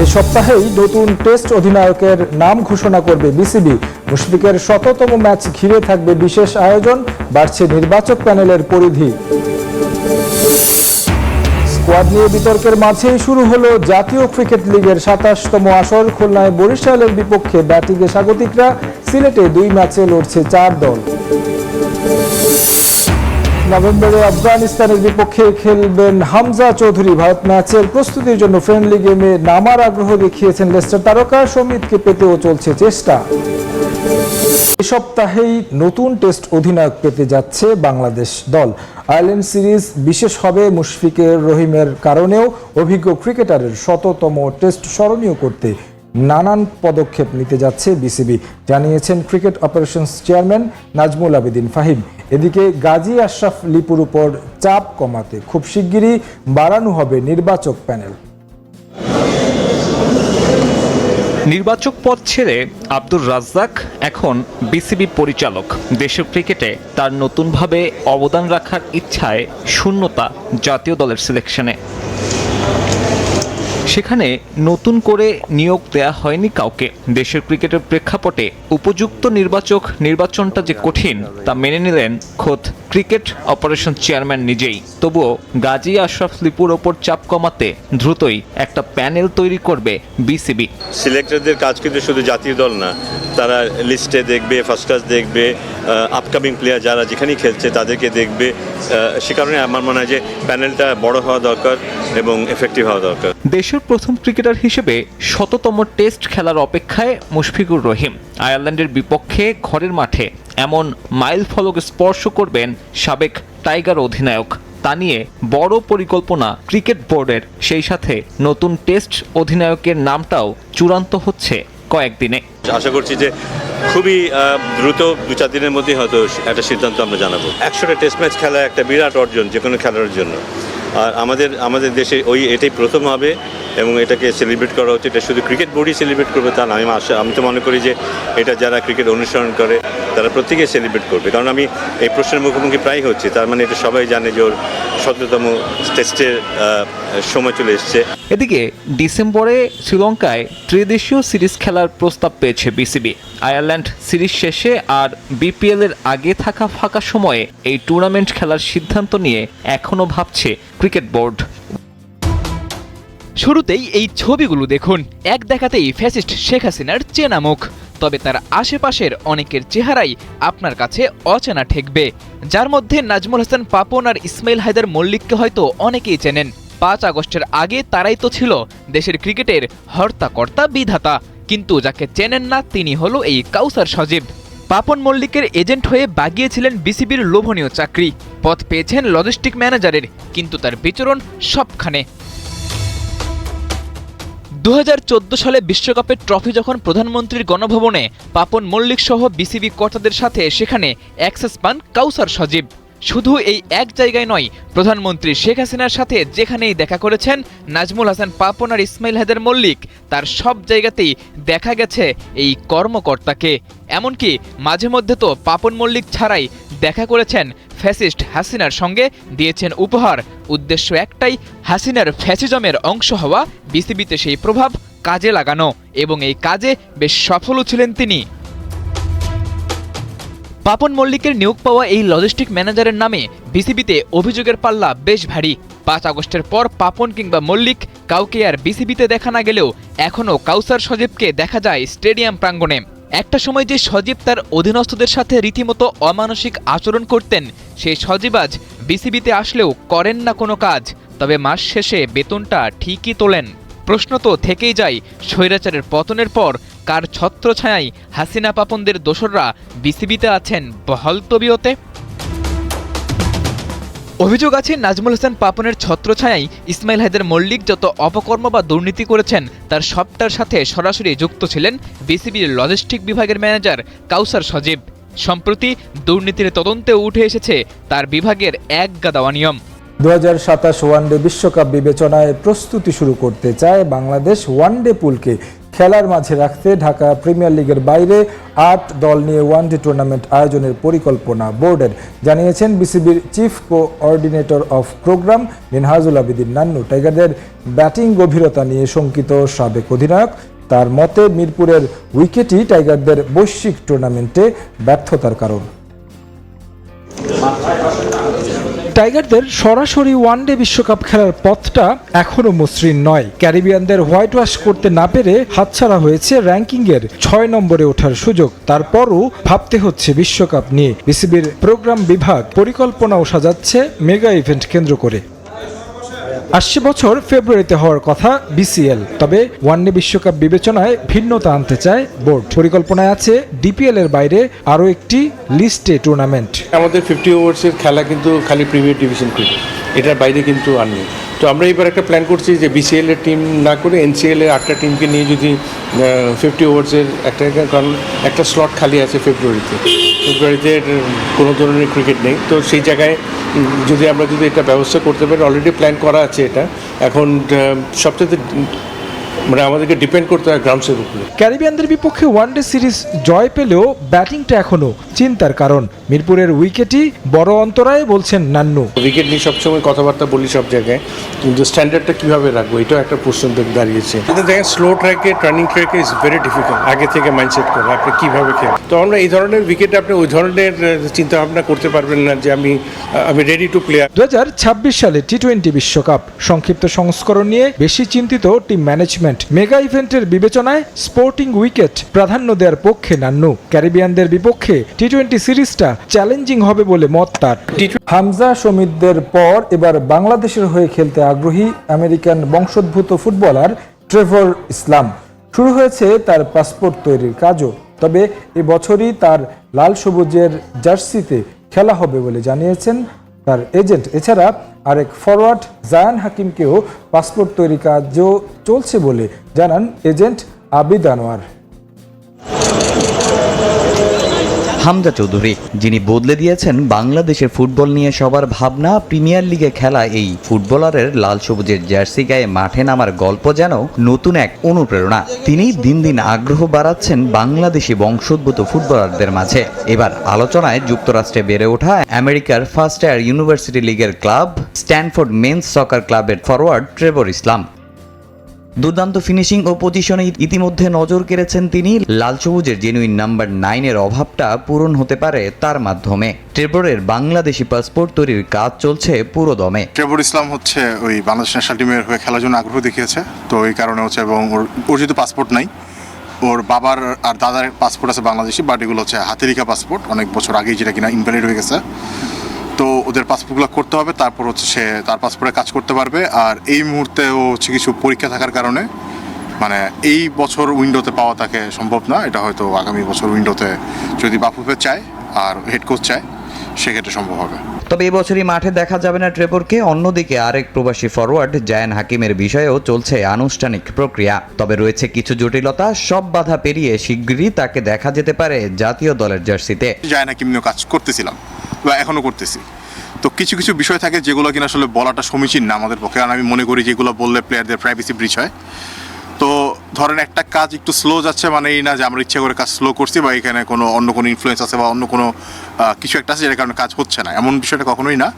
এ সপ্তাহেই নতুন টেস্ট অধিনায়কের নাম ঘোষণা করবে বিসিবি। মুশফিকের শততম ম্যাচ ঘিরে থাকবে বিশেষ আয়োজন, বাড়ছে নির্বাচক প্যানেলের পরিধি। স্কোয়াড নিয়ে বিতর্কের মাঝেই শুরু হলো জাতীয় ক্রিকেট লিগের সাতাশতম আসর। খুলনায় বরিশালের বিপক্ষে ব্যাটিংয়ে স্বাগতিকরা, সিলেটে দুই ম্যাচে লড়ছে চার দল। নভেম্বরে আফগানিস্তানের বিপক্ষে খেলবেন হামজা চৌধুরী। ভারত ম্যাচের প্রস্তুতির জন্য ফ্রেন্ডলি গেমে নামার আগ্রহ দেখিয়েছেন লেস্টার তারকা সমিতকে পেতেও চলছে চেষ্টা। এ সপ্তাহেই নতুন টেস্ট অধিনায়ক পেতে যাচ্ছে বাংলাদেশ দল। আয়ারল্যান্ড সিরিজ বিশেষ হবে মুশফিকের, রহিমের কারণেও অভিজ্ঞ ক্রিকেটারের শততম টেস্ট স্মরণীয় করতে নানান পদক্ষেপ নিতে যাচ্ছে বিসিবি, জানিয়েছেন cricket operations chairman Nazmul Abedin Fahim. এদিকে গাজী আশরাফ লিপুর উপর চাপ কমাতে খুব শিগগিরই বাড়ানো হবে নির্বাচক প্যানেল। নির্বাচক পদ ছেড়ে আব্দুর রাজ্জাক, এখন বিসিবি পরিচালক। দেশের ক্রিকেটে তার নতুনভাবে অবদান রাখার ইচ্ছায় শূন্যতা জাতীয় দলের সিলেকশনে। সেখানে নতুন করে নিয়োগ দেয়া হয়নি কাউকে। দেশের ক্রিকেটের প্রেক্ষাপটে উপযুক্ত নির্বাচক নির্বাচনটা যে কঠিন, তা মেনে নিলেন খোদ ক্রিকেট অপারেশন চেয়ারম্যান নিজেই। তবুও গাজী আশরাফ লিপুর ওপর চাপ কমাতে দ্রুতই একটা প্যানেল তৈরি করবে বিসিবি। সিলেক্টরদের কাজ কিন্তু শুধু জাতীয় দল না তারা লিস্টে দেখবে ফার্স্ট ক্লাস দেখবে আপকামিং প্লেয়ার যারা যেখানেই খেলছে তাদেরকে দেখবে সে কারণে আমার মনে হয় যে প্যানেলটা বড় হওয়া দরকার এবং এফেক্টিভ হওয়া দরকার। দেশের প্রথম ক্রিকেটার হিসেবে শততম টেস্ট খেলার অপেক্ষায় মুশফিকুর রহিম। আয়ারল্যান্ডের বিপক্ষে ঘরের মাঠে এমন মাইল ফলক স্পর্শ করবেন সাবেক টাইগার অধিনায়ক। তা নিয়ে বড় পরিকল্পনা ক্রিকেট বোর্ডের। সেই সাথে নতুন টেস্ট অধিনায়কের নামটাও চূড়ান্ত হচ্ছে কয়েকদিনে। আশা করছি যে খুবই দ্রুত দু চার দিনের মধ্যেই হয়তো একটা সিদ্ধান্ত আমরা জানাব। একশোটা টেস্ট ম্যাচ খেলা একটা বিরাট অর্জন যে কোনো খেলার জন্য। আর আমাদের আমাদের দেশে ওই, এটাই প্রথম হবে। এবং এটাকে সেলিব্রেট করা হচ্ছে, এটা শুধু ক্রিকেট বোর্ডই সেলিব্রেট করবে তা না। আমি আশা, আমি তো মনে করি যে এটা যারা ক্রিকেট অনুসরণ করে, তারা প্রত্যেকেই সেলিব্রেট করবে। কারণ আমি এই প্রশ্নের মুখোমুখি প্রায় হচ্ছে, তার মানে এটা সবাই জানে যে ওর শততম টেস্টের সময় চলে এসছে। এদিকে, ডিসেম্বরে শ্রীলঙ্কায় ত্রিদেশীয় সিরিজ খেলার প্রস্তাব পেয়েছে বিসিবি। আয়ারল্যান্ড সিরিজ শেষে আর বিপিএল এর আগে থাকা ফাঁকা সময়ে এই টুর্নামেন্ট খেলার সিদ্ধান্ত নিয়ে এখনও ভাবছে ক্রিকেট বোর্ড শুরুতেই এই ছবিগুলো দেখুন। এক দেখাতেই ফ্যাসিস্ট শেখ হাসিনার চেনা মুখ। তবে তার আশেপাশের অনেকের চেহারাই আপনার কাছে অচেনা ঠেকবে। যার মধ্যে নাজমুল হাসান পাপন আর ইসমাইল হায়দার মল্লিককে হয়তো অনেকেই চেনেন। পাঁচ আগস্টের আগে তারাই তো ছিল দেশের ক্রিকেটের হর্তাকর্তা বিধাতা। কিন্তু যাকে চেনেন না, তিনি হলো এই কাউসার সজীব। পাপন মল্লিকের এজেন্ট হয়ে বাগিয়েছিলেন বিসিবির লোভনীয় চাকরি। পথ পেয়েছেন লজিস্টিক ম্যানেজারের কিন্তু তার বিচরণ সবখানে। দু হাজার চোদ্দ সালে বিশ্বকাপের ট্রফি যখন প্রধানমন্ত্রীর গণভবনে, পাপন মল্লিক সহ বিসিবি কর্তাদের সাথে, সেখানে অ্যাক্সেস পান কাউসার সজীব। শুধু এই এক জায়গায় নয়, প্রধানমন্ত্রী শেখ হাসিনার সাথে যেখানেই দেখা করেছেন, নাজমুল হাসান পাপন আর ইসমাইল হায়দার মল্লিক, তার সব জায়গাতেই দেখা গেছে এই কর্মকর্তাকে। এমনকি মাঝে মধ্যে তো পাপন মল্লিক ছাড়াই দেখা করেছেন ফ্যাসিস্ট হাসিনার সঙ্গে দিয়েছেন উপহার। উদ্দেশ্য একটাই, হাসিনার ফ্যাসিজমের অংশ হওয়া বিসিবিতে সেই প্রভাব কাজে লাগানো, এবং এই কাজে বেশ সফলও ছিলেন তিনি। পাপন মল্লিকের নিয়োগ পাওয়া এই লজিস্টিক ম্যানেজারের নামে বিসিবিতে অভিযোগের পাল্লা বেশ ভারী। পাঁচ আগস্টের পর পাপন কিংবা মল্লিক কাউকে আর বিসিবিতে দেখা না গেলেও এখনও কাউসার সজীবকে দেখা যায় স্টেডিয়াম প্রাঙ্গণে। একটা সময় যে সজীব তার অধীনস্থদের সাথে রীতিমতো অমানসিক আচরণ করতেন সেই সজীব আজ বিসিবিতে আসলেও করেন না কোনো কাজ, তবে মাস শেষে বেতনটা ঠিকই তোলেন। প্রশ্ন তো থেকেই যায়, স্বৈরাচারের পতনের পর কার ছত্রছায়ায় হাসিনা পাপনদের দোসররা বিসিবিতে আছেন বহল তবিয়তে অভিযোগ আছে, নাজমুল হাসান পাপনের ছত্রছায়ায় ইসমাইল হায়দার মল্লিক যত অপকর্ম বা দুর্নীতি করেছেন, তার সবটার সাথে সরাসরি যুক্ত ছিলেন বিসিবির লজিস্টিক বিভাগের ম্যানেজার কাউসার সজীব। সম্প্রতি দুর্নীতির তদন্তে উঠে এসেছে তার বিভাগের এক গাদাওয়া নিয়ম। দু হাজার সাতাশ ওয়ানডে বিশ্বকাপ বিবেচনায় প্রস্তুতি শুরু করতে চায় বাংলাদেশ ওয়ানডে পুলকে। খেলার মাঝে রাখতে ঢাকা প্রিমিয়ার লিগের বাইরে আট দল নিয়ে ওয়ানডে টুর্নামেন্ট আয়োজনের পরিকল্পনা বোর্ডের। জানিয়েছেন বিসিবির chief coordinator of program Minhajul Abedin Nannu. টাইগারদের ব্যাটিং গভীরতা নিয়ে শঙ্কিত সাবেক অধিনায়ক। তার মতে, মিরপুরের উইকেটই টাইগারদের বৈশ্বিক টুর্নামেন্টে ব্যর্থতার কারণ। টাইগারদের সরাসরি ওয়ানডে বিশ্বকাপ খেলার পথটা এখনও মসৃণ নয়। ক্যারিবিয়ানদের হোয়াইট ওয়াশ করতে না পেরে হাতছাড়া হয়েছে র্যাঙ্কিংয়ের ছয় নম্বরে ওঠার সুযোগ। তারপরও ভাবতে হচ্ছে বিশ্বকাপ নিয়ে। বিসিবির প্রোগ্রাম বিভাগ পরিকল্পনাও সাজাচ্ছে মেগা ইভেন্ট কেন্দ্র করে। আসছে বছর ফেব্রুয়ারিতে হওয়ার কথা বিসিএল। তবে ওয়ানডে বিশ্বকাপ বিবেচনায় ভিন্নতা আনতে চায় বোর্ড। পরিকল্পনায় আছে ডিপিএল এর বাইরে আরও একটি লিস্টে টুর্নামেন্ট। আমাদের ফিফটি ওভার্সের খেলা কিন্তু খালি প্রিমিয়ার ডিভিশন ক্রিকেট এটার বাইরে কিন্তু আর নেই। তো আমরা এবার একটা প্ল্যান করছি যে বিসিএল এর টিম না করে এনসিএল এর আটটা টিমকে নিয়ে যদি ফিফটি ওভার্সের একটা, কারণ একটা স্লট খালি আছে ফেব্রুয়ারিতে ফেব্রুয়ারিতে কোনো ধরনের ক্রিকেট নেই। তো সেই জায়গায়, যদি আমরা যদি এটা ব্যবস্থা করতে পারি অলরেডি প্ল্যান করা আছে এটা। এখন সবচেয়ে মানে আমাদেরকে ডিপেন্ড করতে হয় গ্রাউন্ডসের উপরে। ক্যারিবিয়ানদের বিপক্ষে ওয়ানডে সিরিজ জয় পেলেও ব্যাটিংটা এখনও চিন্তার কারণ। মিরপুরের উইকেটই বড় অন্তরায় বলছেন নান্নু। উইকেট নিয়ে সবসময় কথাবার্তা বলি সব জায়গায় কিন্তু স্ট্যান্ডার্ডটা কীভাবে রাখব এটাও একটা প্রশ্ন দাঁড়িয়েছে। কিন্তু দেখেন স্লো ট্র্যাকে টার্নিং ট্র্যাকে ইজ ভেরি ডিফিকাল্ট আগে থেকে মাইন্ডসেট করে আপনি কীভাবে খেলেন তো আমরা এই ধরনের উইকেট আপনি ওই ধরনের চিন্তা ভাবনা করতে পারবেন না যে আমি আমি রেডি টু প্লে দু সালে টি টোয়েন্টি বিশ্বকাপ সংক্ষিপ্ত সংস্করণ নিয়ে বেশি চিন্তিত টিম ম্যানেজমেন্ট মেগা ইভেন্টের বিবেচনায় স্পোর্টিং উইকেট প্রাধান্য দেওয়ার পক্ষে নান্নু। ক্যারিবিয়ানদের বিপক্ষে টি টোয়েন্টি সিরিজটা চ্যালেঞ্জিং হবে বলে মত তার। হামজা সমিতদের পর এবার বাংলাদেশের হয়ে খেলতে আগ্রহী আমেরিকান বংশোদ্ভূত ফুটবলার ট্রেভর ইসলাম। শুরু হয়েছে তার পাসপোর্ট তৈরির কাজও, তবে এবছরই তার লাল সবুজের জার্সিতে খেলা হবে বলে জানিয়েছেন তার এজেন্ট। এছাড়া আরেক ফরওয়ার্ড জায়ান হাকিমকেও পাসপোর্ট তৈরি কাজও চলছে বলে জানান এজেন্ট আবিদ আনোয়ার হামজা চৌধুরী, যিনি বদলে দিয়েছেন বাংলাদেশের ফুটবল নিয়ে সবার ভাবনা, প্রিমিয়ার লিগে খেলা এই ফুটবলারের লাল সবুজের জার্সি গায়ে মাঠে নামার গল্প যেন নতুন এক অনুপ্রেরণা। তিনি দিন দিন আগ্রহ বাড়াচ্ছেন বাংলাদেশি বংশোদ্ভূত ফুটবলারদের মাঝে। এবার আলোচনায় যুক্তরাষ্ট্রে বেড়ে ওঠা আমেরিকার ফার্স্ট ইয়ার ইউনিভার্সিটি লিগের ক্লাব, স্ট্যানফোর্ড মেন্স সকার ক্লাবের ফরওয়ার্ড ট্রেভর ইসলাম। দুর্দান্ত ফিনিশিং ও পজিশনে ইতিমধ্যে নজর কেড়েছেন তিনি। লাল সবুজের জেনুইন নাম্বার নাইনের অভাবটা পূরণ হতে পারে তার মাধ্যমে। ট্রেভরের বাংলাদেশি পাসপোর্ট তৈরির কাজ চলছে পুরো দমে ট্রেভর ইসলাম হচ্ছে ওই বাংলাদেশ ন্যাশনাল টিমের হয়ে খেলার জন্য আগ্রহ দেখিয়েছে। তো এই কারণে হচ্ছে এবং ওর ওর যেহেতু পাসপোর্ট নাই। ওর বাবার আর দাদার পাসপোর্ট আছে বাংলাদেশি বাট এগুলো হচ্ছে হাতে লেখা পাসপোর্ট অনেক বছর আগেই যেটা কিনা ইনভ্যালিড হয়ে গেছে। তো ওদের পাসপোর্টগুলো করতে হবে তারপর হচ্ছে সে তার পাসপোর্টে কাজ করতে পারবে। আর এই মুহূর্তে ও হচ্ছে কিছু পরীক্ষা থাকার কারণে মানে এই বছর উইন্ডোতে পাওয়া তাকে সম্ভব না এটা হয়তো আগামী বছর উইন্ডোতে যদি বাফুফে চায় আর হেড কোচ চায় সেক্ষেত্রে সম্ভব হবে। তবে এবছরই মাঠে দেখা যাবে না ট্রেভরকে অন্যদিকে আরেক প্রবাসী ফরওয়ার্ড জায়ান হাকিমের বিষয়েও চলছে আনুষ্ঠানিক প্রক্রিয়া। তবে রয়েছে কিছু জটিলতা সব বাধা পেরিয়ে শিগগিরই তাকে দেখা যেতে পারে জাতীয় দলের জার্সিতে। যায় না কিমনিও কাজ করতেছিলাম। বা এখনও করতেছি। তো কিছু কিছু বিষয় থাকে যেগুলো কিনা আসলে বলাটা সমীচীন না আমাদের পক্ষে। কারণ আমি মনে করি যেগুলো বললে প্লেয়ারদের প্রাইভেসি ব্রিচ হয়। তো ধরেন একটা কাজ একটু স্লো যাচ্ছে মানে এই না যে আমরা ইচ্ছা করে কাজ স্লো করছি বা এখানে কোনো অন্য কোনো ইনফ্লুয়েন্স আছে বা অন্য কোনো কিছু একটা আছে যেটার কারণে কাজ হচ্ছে না। এমন বিষয়টা কখনোই না।